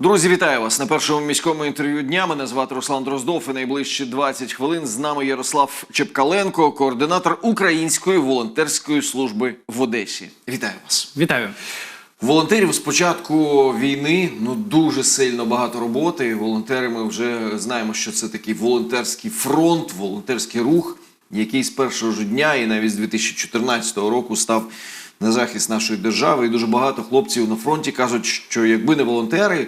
Друзі, вітаю вас на першому міському інтерв'ю дня. Мене звати Руслан Дроздов. І найближчі 20 хвилин з нами Ярослав Чепкаленко, координатор Української волонтерської служби в Одесі. Вітаю вас. Вітаю. Волонтерів з початку війни ну дуже сильно багато роботи. Волонтери ми вже знаємо, що це такий волонтерський фронт, волонтерський рух, який з першого ж дня і навіть з 2014 року став на захист нашої держави. І дуже багато хлопців на фронті кажуть, що якби не волонтери,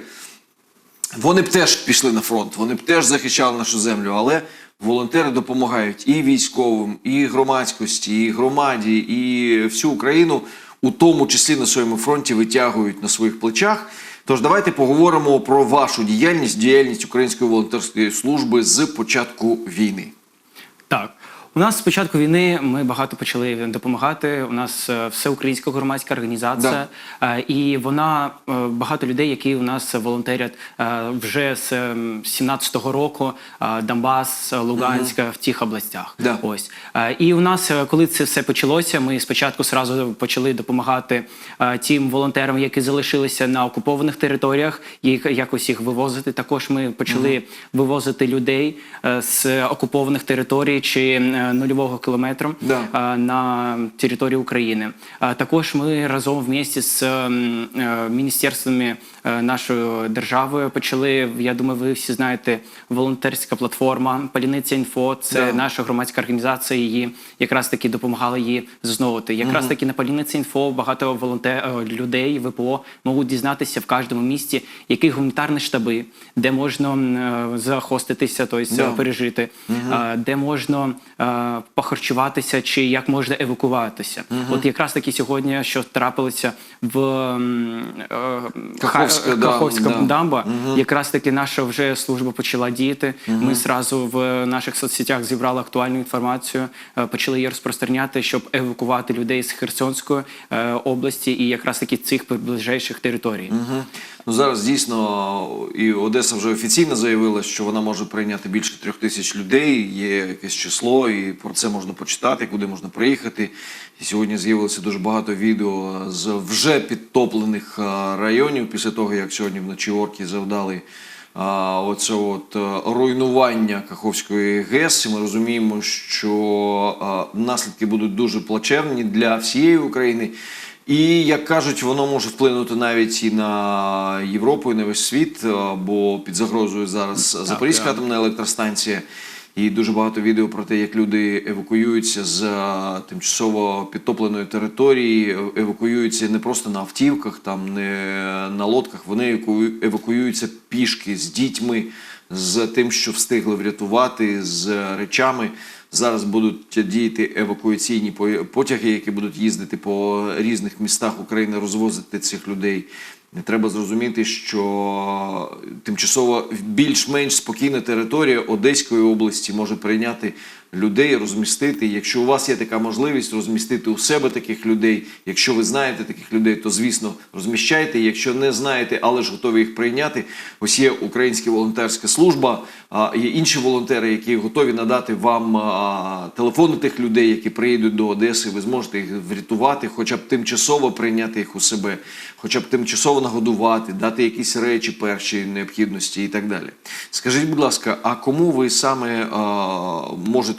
вони б теж пішли на фронт, вони б теж захищали нашу землю, але волонтери допомагають і військовим, і громадськості, і громаді, і всю Україну, у тому числі на своєму фронті, витягують на своїх плечах. Тож давайте поговоримо про вашу діяльність, діяльність Української волонтерської служби з початку війни. Так. У нас з початку війни ми багато почали допомагати. У нас е, всеукраїнська громадська організація, е, і вона е, багато людей, які у нас волонтерять вже з ем, 17-го року. е, Донбас, Луганська в тих областях. Да. Ось і у нас, коли це все почалося, ми спочатку сразу почали допомагати тим волонтерам, які залишилися на окупованих територіях, їх якось їх вивозити. Також ми почали вивозити людей з окупованих територій чи нульового кілометру Да. е, на території України. Також ми разом в місті з е, міністерствами е, нашої держави почали. Я думаю, ви всі знаєте волонтерська платформа Паліниця інфо. Це Да. наша громадська організація. Її якраз таки допомагала її засновувати. Якраз таки на Паліниці інфо багато волонтер е, людей ВПО можуть дізнатися в кожному місті, які гуманітарні штаби, де можна е, захоститися, тобто Да. пережити, е, де можна е, похарчуватися, чи як можна евакуватися. От якраз таки сьогодні, що трапилося в е, Каховська, да, Каховська да. дамба, якраз таки наша вже служба почала діяти. Ми зразу в наших соцсетях зібрали актуальну інформацію, е, почали її розпространяти, щоб евакувати людей з Херсонської е, області і якраз таки цих ближайших територій. Мгм. Ну зараз дійсно і Одеса вже офіційно заявила, що вона може прийняти більше трьох тисяч людей. Є якесь число, і про це можна почитати, куди можна приїхати. І сьогодні з'явилося дуже багато відео з вже підтоплених районів після того, як сьогодні вночі орки завдали. Оце от руйнування Каховської ГЕС. І ми розуміємо, що наслідки будуть дуже плачевні для всієї України. І як кажуть, воно може вплинути навіть і на Європу, і на весь світ, бо під загрозою зараз Запорізька атомна електростанція. І дуже багато відео про те, як люди евакуюються з тимчасово підтопленої території, е- евакуюються не просто на автівках, там не на лодках. Вони еваку- евакуюються пішки з дітьми, з тим, що встигли врятувати, з речами. Зараз будуть діяти евакуаційні потяги, які будуть їздити по різних містах України, розвозити цих людей. Треба зрозуміти, що тимчасово більш-менш спокійна територія Одеської області може прийняти людей, розмістити. Якщо у вас є така можливість розмістити у себе таких людей, якщо ви знаєте таких людей, то звісно розміщайте. Якщо не знаєте, але ж готові їх прийняти, ось є Українська волонтерська служба, є інші волонтери, які готові надати вам телефони тих людей, які приїдуть до Одеси. Ви зможете їх врятувати, хоча б тимчасово прийняти їх у себе, хоча б тимчасово нагодувати, дати якісь речі першої необхідності і так далі. Скажіть, будь ласка, а кому ви саме можете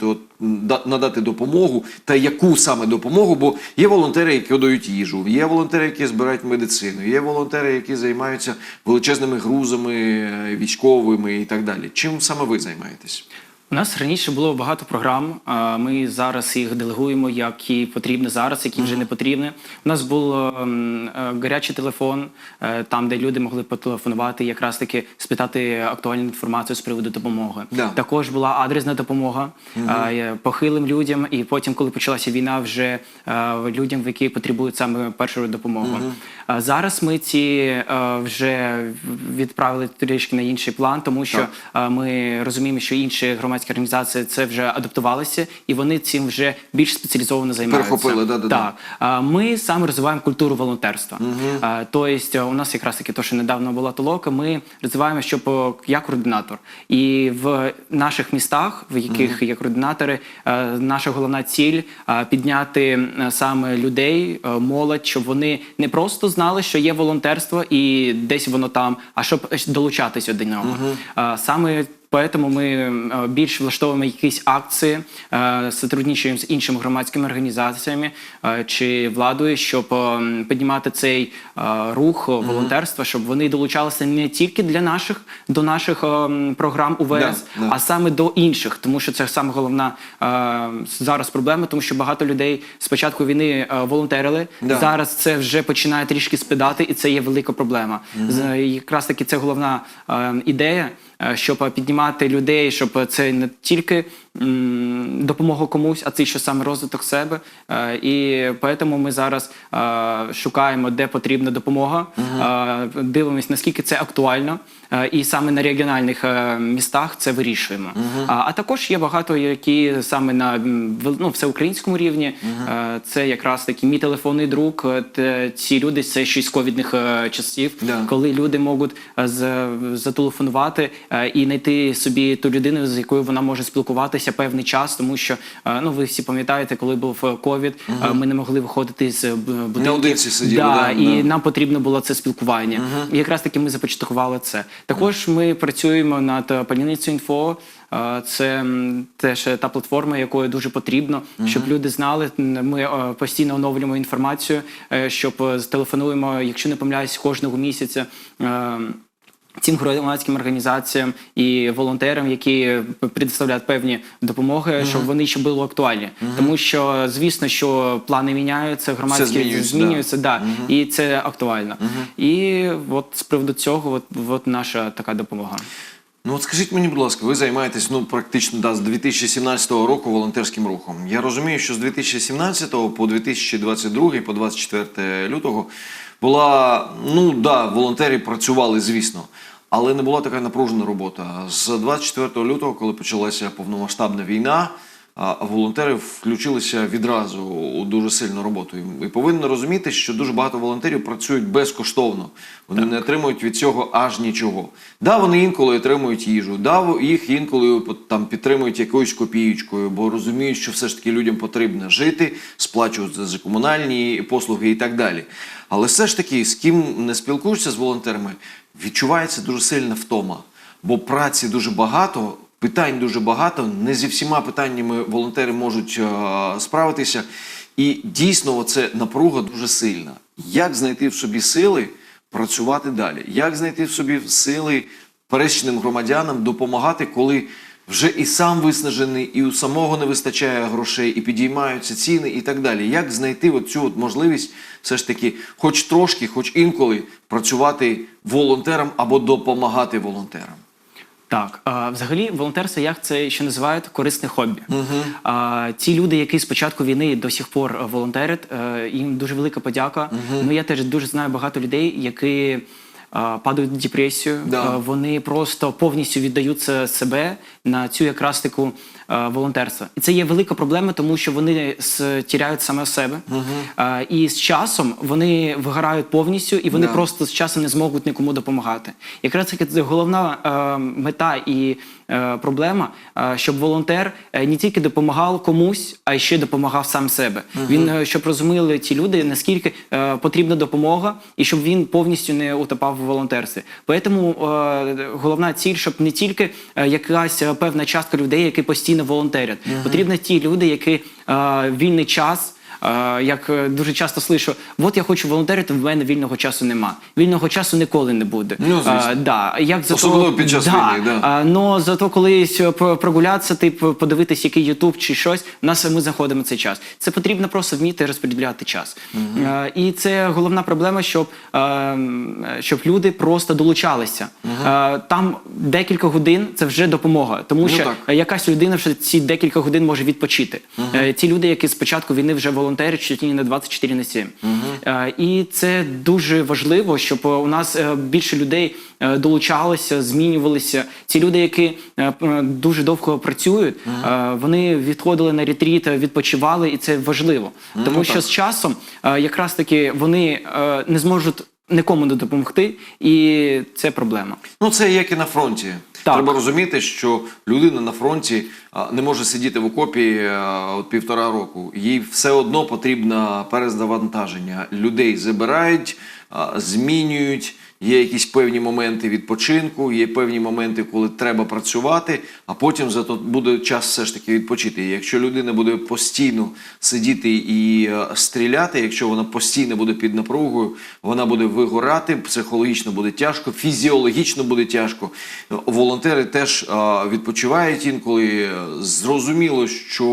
надати допомогу та яку саме допомогу? Бо є волонтери, які дають їжу, є волонтери, які збирають медицину, є волонтери, які займаються величезними грузами е, військовими і так далі. Чим саме ви займаєтесь? У нас раніше було багато програм. Ми зараз їх делегуємо, які потрібні зараз, які вже не потрібні. У нас був ем, е, гарячий телефон, е, там, де люди могли потелефонувати, якраз таки спитати актуальну інформацію з приводу допомоги. Да. Також була адресна допомога е, похилим людям, і потім, коли почалася війна, вже е, людям, які потребують саме першої допомоги. А Зараз ми ці вже відправили трішки на інший план, тому що Так. ми розуміємо, що інші громадські громадські організації це вже адаптувалися, і вони цим вже більш спеціалізовано займаються. Перехопили, да-да-да. Так. А, Ми саме розвиваємо культуру волонтерства. А, Тобто, у нас якраз таки то, що недавно була толока, ми розвиваємо, щоб я координатор. І в наших містах, в яких є координатори, е, наша головна ціль е, підняти е, саме людей, молодь, щоб вони не просто знали, що є волонтерство і десь воно там, а щоб долучатися до нього. Е, Саме Поэтому ми е, більш влаштовуємо якісь акції, е, сотрудничаємо з іншими громадськими організаціями е, чи владою, щоб піднімати цей рух волонтерства, щоб вони долучалися не тільки для наших до наших програм УВС, Да, да. а саме до інших, тому що це саме головна е, зараз проблема, тому що багато людей з початку війни е, волонтерили. Да. Зараз це вже починає трішки спадати, і це є велика проблема. З- Якраз таки це головна ідея, щоб е, піднімати людей, щоб це не тільки допомога комусь, а це ще саме розвиток себе. Е, І тому ми зараз е, шукаємо, де потрібна допомога, дивимось, наскільки це актуально. Е, І саме на регіональних е, містах це вирішуємо. А, а також є багато, які саме на ну, всеукраїнському рівні. Е, Це якраз таки мій телефонний друг. Ці люди це ще з ковідних часів, Да. коли люди можуть зателефонувати і знайти собі ту людину, з якою вона може спілкуватися певний час, тому що ну ви всі пам'ятаєте, коли був ковід, е, ми не могли виходити з будинків. Сиділи, да, да, і да. нам потрібно було це спілкування. І якраз таки ми започаткували це. Також ми працюємо над паляницею інфо. Це теж та платформа, якою дуже потрібно, щоб люди знали. Ми постійно оновлюємо інформацію, е, щоб е, телефонуємо, якщо не помиляюсь, кожного місяця. Цим громадським організаціям і волонтерам, які предоставляють певні допомоги, щоб вони ще були актуальні, тому що звісно, що плани міняються, громадські змінюється, змінюються, да, і це актуально. І от з приводу цього, от, от наша така допомога. Ну от скажіть мені, будь ласка, ви займаєтесь ну практично да, з 2017 року волонтерським рухом. Я розумію, що з 2017 по 2022, по 24 лютого була ну да, волонтери працювали, звісно, але не була така напружена робота. З 24 лютого, коли почалася повномасштабна війна. Волонтери включилися відразу у дуже сильну роботу. І повинні розуміти, що дуже багато волонтерів працюють безкоштовно. Вони не отримують від цього аж нічого. Да, вони інколи отримують їжу, да, їх інколи там підтримують якоюсь копієчкою, бо розуміють, що все ж таки людям потрібно жити, сплачувати за комунальні послуги і так далі. Але все ж таки, з ким не спілкуєшся з волонтерами, відчувається дуже сильна втома, бо праці дуже багато. Питань дуже багато. Не зі всіма питаннями волонтери можуть е, справитися. І дійсно, це напруга дуже сильна. Як знайти в собі сили працювати далі? Як знайти в собі сили пересічним громадянам допомагати, коли вже і сам виснажений, і у самого не вистачає грошей, і підіймаються ціни, і так далі. Як знайти цю можливість все ж таки, хоч трошки, хоч інколи працювати волонтерам або допомагати волонтерам? Так, а, взагалі, волонтерство, як це ще називають, корисне хобі. А, ті люди, які з початку війни до сих пор е, волонтерять, е, їм дуже велика подяка. Ну я теж дуже знаю багато людей, які. Падають в депресію, Да. Е, вони просто повністю віддаються себе на цю якраз таку е, волонтерство. І це є велика проблема, тому що вони тіряють саме себе. Е, І з часом вони вигорають повністю, і вони Да. просто з часом не зможуть нікому допомагати. Якраз таки це головна е, мета і проблема, щоб волонтер не тільки допомагав комусь, а й ще допомагав сам себе. Він е, щоб розуміли ті люди, наскільки потрібна допомога, і щоб він повністю не утопав в волонтерстві. Тому головна ціль, щоб не тільки якась певна частка людей, які постійно волонтерять. Потрібні ті люди, які е, вільний час. Як е, дуже часто слышу, от я хочу волонтерити, в мене вільного часу нема. Вільного часу ніколи не буде. Ну, звісно. Да. Як зато, Особливо під час да, війни, да. Но зато колись е, про- прогулятися, типу, подивитись, який Ютуб чи щось, у нас ми знаходимо цей час. Це потрібно просто вміти розподіляти час. Е, І це головна проблема, щоб, щоб люди просто долучалися. Е, Там декілька годин це вже допомога, тому Ну, що так. якась людина вже ці декілька годин може відпочити. Е, Ті люди, які з початку війни вже волонтерять, волонтерять чуть не 24 на 7. Е, І це дуже важливо, щоб е, у нас е, більше людей долучалося, змінювалися. Ці люди, які дуже довго працюють, е, вони відходили на ретріт, відпочивали, і це важливо. Тому ну що так. з часом якраз таки вони не зможуть нікому не допомогти, і це проблема. Ну, це як і на фронті. Так. Треба розуміти, що людина на фронті не може сидіти в окопі от півтора року. Їй все одно потрібно перезавантаження. Людей забирають, змінюють. Є якісь певні моменти відпочинку, є певні моменти, коли треба працювати, а потім зато буде час все ж таки відпочити. Якщо людина буде постійно сидіти і е, стріляти, якщо вона постійно буде під напругою, вона буде вигорати, психологічно буде тяжко, фізіологічно буде тяжко. Волонтери теж е, відпочивають інколи. Зрозуміло, що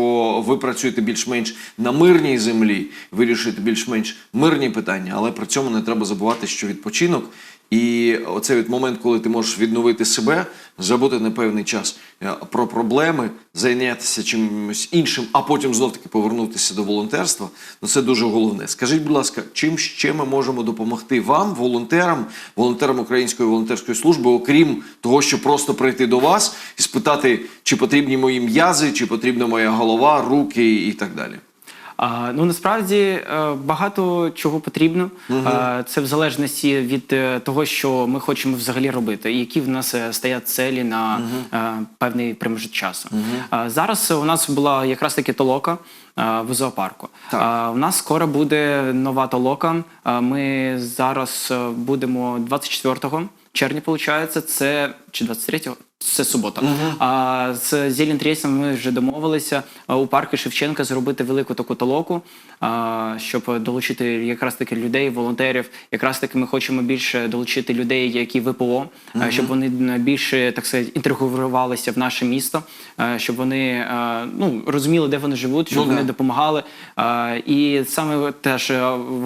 ви працюєте більш-менш на мирній землі, вирішуєте більш-менш мирні питання, але при цьому не треба забувати, що відпочинок. І оцей от момент, коли ти можеш відновити себе, забути на певний час е, про проблеми, зайнятися чимось іншим, а потім знов таки повернутися до волонтерства. Ну це дуже головне. Скажіть, будь ласка, чим ще ми можемо допомогти вам, волонтерам, волонтерам Української волонтерської служби, окрім того, що просто прийти до вас і спитати, чи потрібні мої м'язи, чи потрібна моя голова, руки і так далі. А, ну насправді е, багато чого потрібно. А, це в залежності від е, того, що ми хочемо взагалі робити, і які в нас е, стоять цілі на певний проміжок часу. А, зараз у нас була якраз таки толока в зоопарку. Так. У нас скоро буде нова толока. Ми зараз будемо 24 червня, виходить, це чи 23-го? Це субота. А з Зелентрейсом ми вже домовилися у парку Шевченка зробити велику таку толоку, а, щоб долучити якраз таки людей, волонтерів. Якраз таки ми хочемо більше долучити людей, які ВПО, а, щоб вони більше так сказати, інтегрувалися в наше місто, а, щоб вони а, ну, розуміли, де вони живуть, щоб Ну, да. вони допомагали. А, І саме теж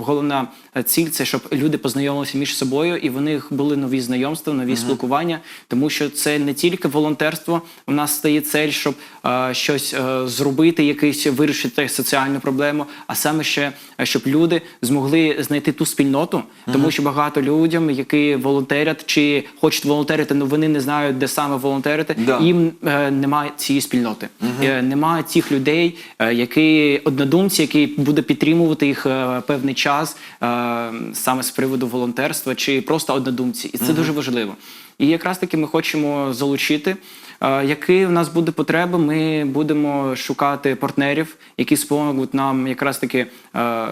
головна ціль це щоб люди познайомилися між собою, і в них були нові знайомства, нові спілкування, тому що це не тільки волонтерство. У нас стає цель, щоб е, щось е, зробити, якийсь вирішити соціальну проблему, а саме ще е, щоб люди змогли знайти ту спільноту, тому що багато людям, які волонтерять чи хочуть волонтерити, але вони не знають, де саме волонтерити, Да. їм е, немає цієї спільноти, е, немає цих людей, е, які однодумці, які буде підтримувати їх е, певний час е, саме з приводу волонтерства, чи просто однодумці, і це дуже важливо. І якраз таки ми хочемо залучити. е, Які в нас буде потреба, ми будемо шукати партнерів, які споможуть нам якраз таки е,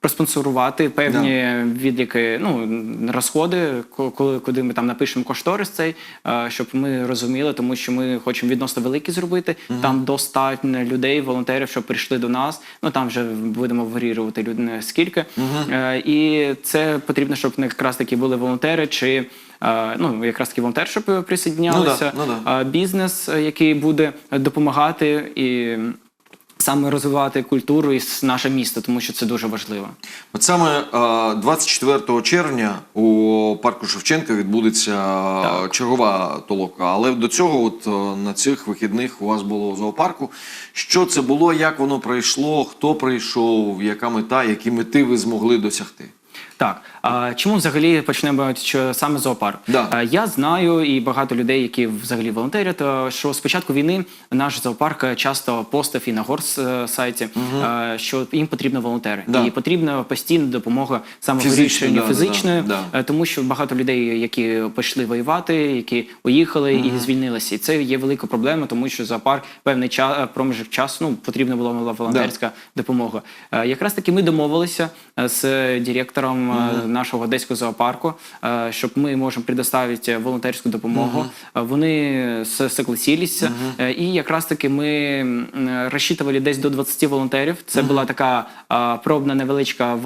проспонсорувати певні відліки, ну розходи, ко- коли куди ми там напишемо кошторис цей, е, щоб ми розуміли, тому що ми хочемо відносно великі зробити. Там достатньо людей, волонтерів, щоб прийшли до нас. Ну там вже будемо варіювати людини скільки. Е, І це потрібно, щоб якраз таки були волонтери чи. Ну, якраз таки волонтер, щоб присоединялися, Ну да, ну да. бізнес, е, який буде допомагати і саме розвивати культуру і наше місто, тому що це дуже важливо. От саме е, 24 червня у парку Шевченка відбудеться е, чергова толока. Але до цього, от е, на цих вихідних у вас було у зоопарку. Що це було, як воно пройшло, хто прийшов, яка мета, які мети ви змогли досягти? Так, чому взагалі почнемо що саме зоопарк? Да. Я знаю і багато людей, які взагалі волонтерять, е, що з початку війни наш зоопарк часто постав і на горс е, сайті, е, що їм потрібні волонтери, Да. і потрібна постійна допомога саме в Фізична, вирішенні да, да, фізичної, да. е, тому що багато людей, які пішли воювати, які уїхали і звільнилися, і це є велика проблема, тому що зоопарк певний час проміжок часу ну потрібна була волонтерська допомога. Е, Якраз таки ми домовилися е, з директором е, нашого одеського зоопарку, е, щоб ми можемо предоставити волонтерську допомогу. Е, Вони с- согласилися, Е, і якраз таки ми розчитували десь до 20 волонтерів. Це була така пробна невеличка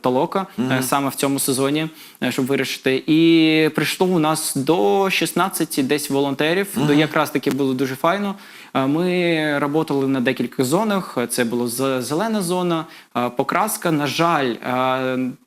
толока е, саме в цьому сезоні, щоб вирішити. І прийшло у нас до 16 десь волонтерів. До якраз таки було дуже файно. Ми працювали на декількох зонах. Це була зелена зона, покраска. На жаль,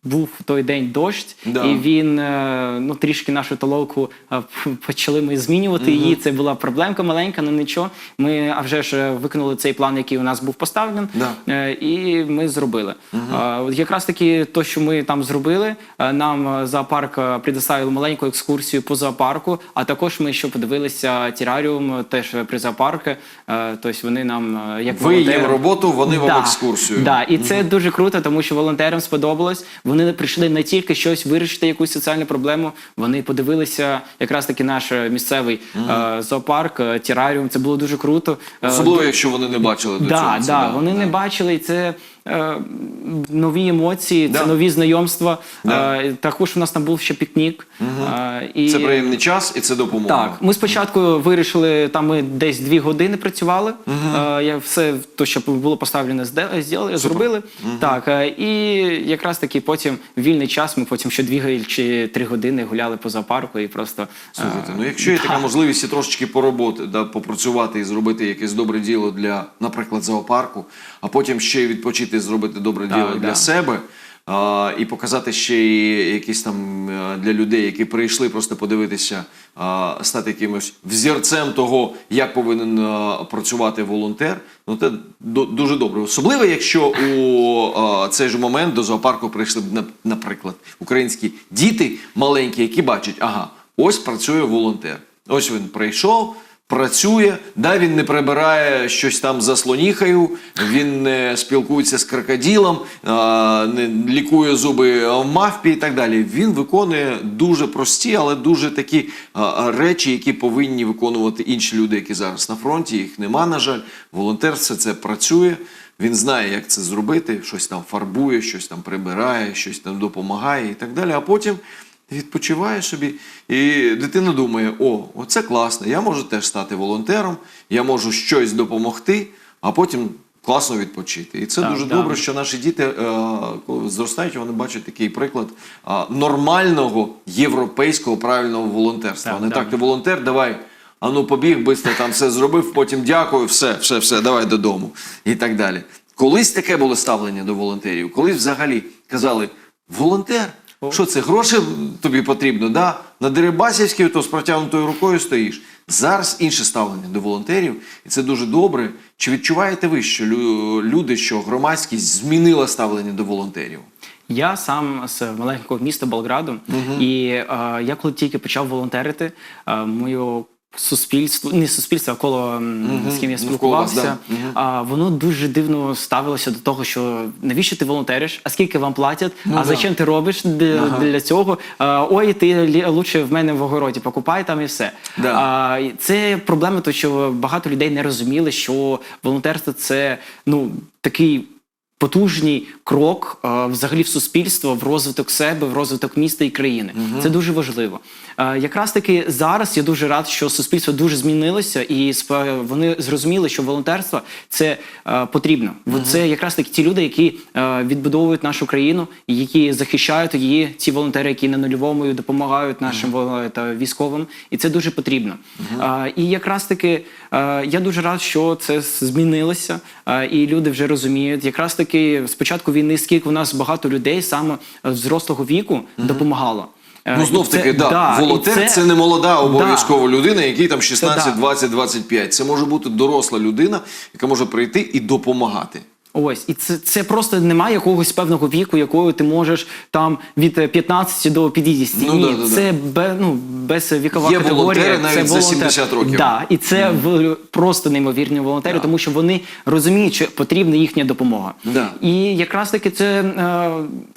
був той день дощ, Да. і він е, ну трішки нашу толоку е, почали ми змінювати її. Це була проблемка маленька, але нічого. Ми а вже ж виконали цей план, який у нас був поставлений, Да. е, і ми зробили. Е, от Якраз таки то, що ми там зробили, е, нам е, зоопарк е, предоставив маленьку екскурсію по зоопарку. А також ми ще подивилися тераріум, е, теж при зоопарку. Е, Тобто вони нам е, як Ви їм волонтери- роботу, вони вам Да, екскурсію. Да, і це дуже круто, тому що волонтерам сподобалось. Вони прийшли не тільки щось вирішити, якусь соціальну проблему. Вони подивилися якраз таки наш е, місцевий е, зоопарк, е, тераріум. Це було дуже круто. Е, Особливо, якщо вони не бачили до Да, цього. да, да, вони не бачили, і це е, нові емоції, Да. це нові знайомства. Да. Е, також у нас там був ще пікнік. Е, і... Це приємний час і це допомога. Так, ми спочатку вирішили, там ми десь дві години працювали. Е, я все то, що було поставлено, зде- зробили, зробили. Так, е, і якраз таки потім вільний час ми потім ще дві чи три години гуляли по зоопарку і просто е, Слухайте, ну якщо є така можливість і трошечки пороботи, да, попрацювати і зробити якесь добре діло для, наприклад, зоопарку, а потім ще й відпочити і зробити добре діло да. для себе. А, і показати ще й якісь там е, для людей, які прийшли просто подивитися, а, стати якимось взірцем того, як повинен а, працювати волонтер. Ну це до- дуже добре. Особливо, якщо у а, цей же момент до зоопарку прийшли на- наприклад, українські діти маленькі, які бачать, ага, ось працює волонтер. Ось він прийшов, працює, да, він не прибирає щось там за слоніхою, він не спілкується з крокодилом, не лікує зуби в мавпі і так далі. Він виконує дуже прості, але дуже такі а, речі, які повинні виконувати інші люди, які зараз на фронті. Їх нема, на жаль. Волонтер все це працює. Він знає, як це зробити, щось там фарбує, щось там прибирає, щось там допомагає і так далі. А потім відпочиває собі, і дитина думає: о, оце класно, я можу теж стати волонтером, я можу щось допомогти, а потім класно відпочити. І це Так, дуже да. добре, що наші діти, е, коли зростають, вони бачать такий приклад нормального європейського правильного волонтерства. Так, не да. так, ти волонтер, давай. А ну побіг, бистро там все зробив, потім дякую, все, все, все, давай додому. І так далі. Колись таке було ставлення до волонтерів, колись взагалі казали: волонтер, що це, гроші тобі потрібно, да? на Дерибасівській то з протягнутою рукою стоїш. Зараз інше ставлення до волонтерів, і це дуже добре. Чи відчуваєте ви, що лю- люди, що громадськість змінила ставлення до волонтерів? Я сам з маленького міста Болграду, і е, я коли тільки почав волонтерити, е, моє суспільство, не суспільство, а коло м, з ким я Навколо вас, спілкувався, да. Мгм. а, воно дуже дивно ставилося до того, що навіщо ти волонтериш, а скільки вам платять, а да. зачем ти робиш для, для цього? А, ой, ти лучше в мене в огороді покупай там і все. Да. А, це проблема, то що багато людей не розуміли, що волонтерство це ну такий потужний крок е, взагалі в суспільство, в розвиток себе, в розвиток міста і країни. Це дуже важливо. Е, якраз таки зараз я дуже рад, що суспільство дуже змінилося, і вони зрозуміли, що волонтерство це е, потрібно. Бо Це якраз таки ті люди, які е, відбудовують нашу країну, які захищають її, ті волонтери, які на нульовому допомагають нашим та військовим, і це дуже потрібно. Е, і якраз таки я дуже рад, що це змінилося, е, і люди вже розуміють. Якраз таки з початку війни, скільки у нас багато людей саме е, взрослого віку допомагало. Е, Ну, знов це- таки, да, і волонтер це... не молода обов'язково Да. людина, якій там 16, Це да. 20, 25. Це може бути доросла людина, яка може прийти і допомагати. Ось, і це, це просто немає якогось певного віку, якою ти можеш там від е, 15 до 50. Ну, Ні, да, да, да. це бе, ну, безвікова Є категорія. волонтери це навіть за 70 років. Да, і це в- просто неймовірні волонтери, Да. тому що вони розуміють, що потрібна їхня допомога. Да. І якраз таки це е,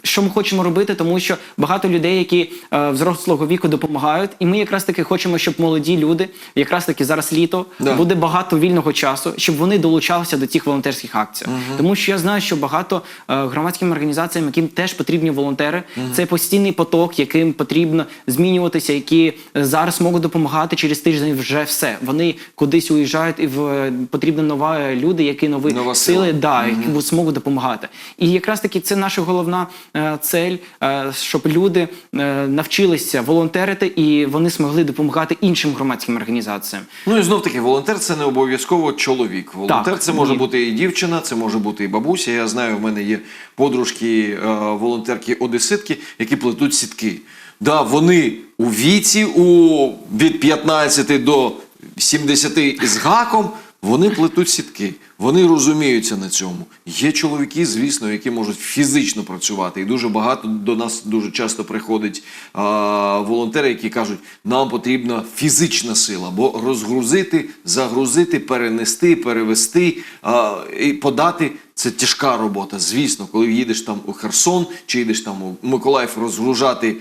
що ми хочемо робити, тому що багато людей, які е, взрослого віку допомагають, і ми якраз таки хочемо, щоб молоді люди, якраз таки зараз літо, Да. буде багато вільного часу, щоб вони долучалися до цих волонтерських акцій. Тому Тому що я знаю, що багато е, громадським організаціям, яким теж потрібні волонтери, це постійний поток, яким потрібно змінюватися, які е, зараз можуть допомагати через тиждень. Вже все. Вони кудись уїжджають, і в потрібна нова е, люди, які нові Нова сили, да, які зможуть допомагати. І якраз таки це наша головна е, цель, е, щоб люди е, навчилися волонтерити і вони змогли допомагати іншим громадським організаціям. Ну і знов таки, волонтер це не обов'язково чоловік. Волонтер Так, це може ні. бути і дівчина, це може бути і бабуся. Я знаю, в мене є подружки, е, волонтерки одеситки, які плетуть сітки. Да, вони у віці у від 15 до 70 із гаком. Вони плетуть сітки, вони розуміються на цьому. Є чоловіки, звісно, які можуть фізично працювати. І дуже багато до нас дуже часто приходять а, волонтери, які кажуть, нам потрібна фізична сила, бо розгрузити, загрузити, перенести, перевести а, і подати. Це тяжка робота. Звісно, коли їдеш там у Херсон чи їдеш там у Миколаїв розгружати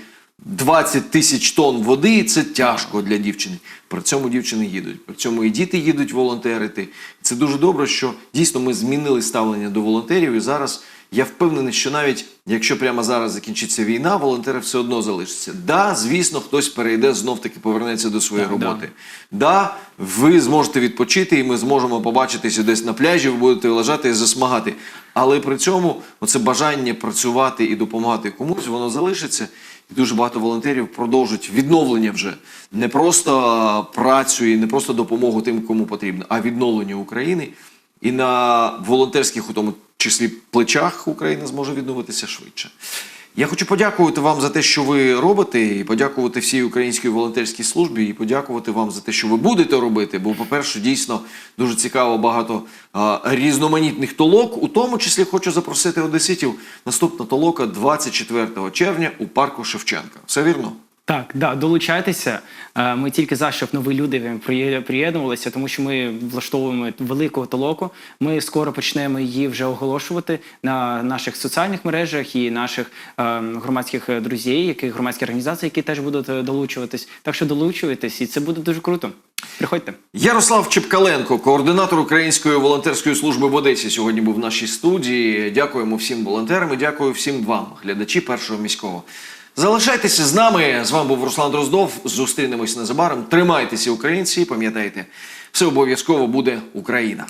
20 тисяч тонн води це тяжко для дівчини. При цьому дівчини їдуть. При цьому і діти їдуть волонтерити. Це дуже добре, що дійсно ми змінили ставлення до волонтерів. І зараз я впевнений, що навіть якщо прямо зараз закінчиться війна, волонтери все одно залишаться. Да, звісно, хтось перейде знов таки повернеться до своєї Так, да. роботи. Да, ви зможете відпочити, і ми зможемо побачитися десь на пляжі, ви будете лежати і засмагати. Але при цьому оце бажання працювати і допомагати комусь, воно залишиться. І дуже багато волонтерів продовжують відновлення вже не просто працю і не просто допомогу тим, кому потрібно, а відновлення України. І на волонтерських, у тому числі плечах Україна зможе відновитися швидше. Я хочу подякувати вам за те, що ви робите, і подякувати всій українській волонтерській службі, і подякувати вам за те, що ви будете робити. Бо, по-перше, дійсно дуже цікаво багато а, різноманітних толок. У тому числі хочу запросити одеситів. Наступна толока 24 червня у парку Шевченка. Все вірно? Так, да, долучайтеся. Е, Ми тільки за, щоб нові люди приєднувалися, тому що ми влаштовуємо велику толоку. Ми скоро почнемо її вже оголошувати на наших соціальних мережах і наших е, громадських е, друзів, які громадські організації, які теж будуть долучуватись. Так що долучуйтесь, і це буде дуже круто. Приходьте. Ярослав Чепкаленко, координатор Української волонтерської служби в Одесі, сьогодні був в нашій студії. Дякуємо всім волонтерам і дякую всім вам, глядачі першого міського. Залишайтеся з нами. З вами був Руслан Дроздов. Зустрінемось незабаром. Тримайтеся, українці, пам'ятайте, все обов'язково буде Україна.